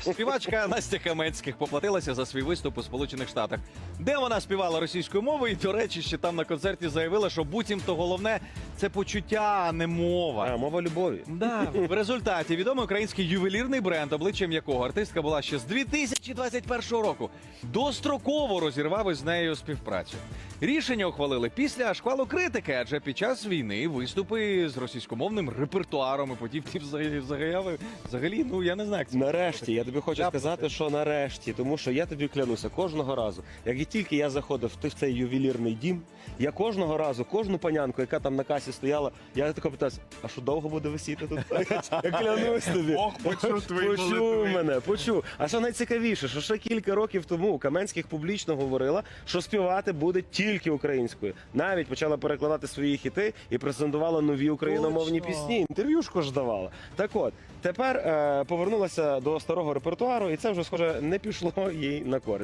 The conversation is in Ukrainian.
Співачка Настя Каменських поплатилася за свій виступ у Сполучених Штатах, де вона співала російською мовою. І, до речі, ще там на концерті заявила, що буцімто головне це почуття, а не мова. А, мова любові. Да, в результаті відомий український ювелірний бренд, обличчям якого артистка була ще з 2021 року, достроково розірвав із нею співпрацю. Рішення ухвалили після шквалу критики, адже під час війни виступи з російськомовним репертуаром і подібні взагалі, взагалі, взагалі, ну я не знаю, як це. Нарешті, я тобі хочу Я сказати, що нарешті, тому що я тобі клянуся кожного разу, як і тільки я заходив в цей ювелірний дім, я кожного разу, кожну панянку, яка там на касі стояла, я тако питався, а що довго буде висіти тут? Я клянусь тобі. Бог почув твої Почув молитви. мене, почув. А що найцікавіше, що ще кілька років тому Каменських публічно говорила, що співати буде тільки українською. Навіть почала перекладати свої хіти і презентувала нові україномовні Точно. пісні. Інтерв'юшку ж давала. Так от, тепер е, повернулася до старого репертуару, і це вже схоже не пішло їй на користь.